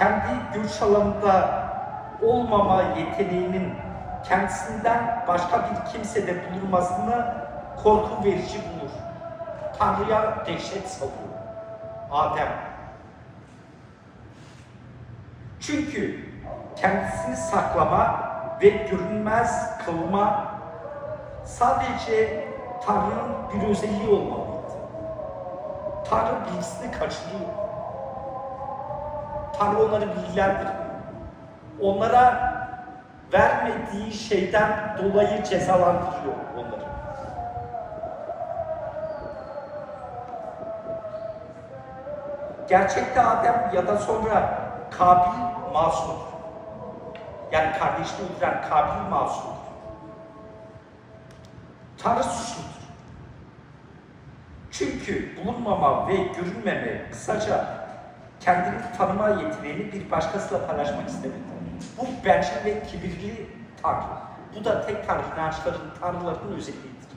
kendi görüş alanında olmama yeteneğinin kendisinden başka bir kimsede bulunmasını korku verici bulur. Tanrı'ya dehşet salıyor. Adem. Çünkü kendisini saklama ve görünmez kılma sadece Tanrı'nın bir özelliği olmalıydı. Tanrı bilgisini kaçırıyor. Tanrı onları bilgilendirmiyor. Onlara vermediği şeyden dolayı cezalandırıyor onları. Gerçekte Adem ya da sonra Kabil masum. Yani kardeşini öldüren Kabil masum. Tanrı suçludur. Çünkü bulunmama ve görünmeme kısaca kendini tanıma yeteneğini bir başkasıyla paylaşmak istemedi. Bu bencil ve kibirli Tanrı. Bu da tek Tanrı inançların, Tanrıların özelliğidir.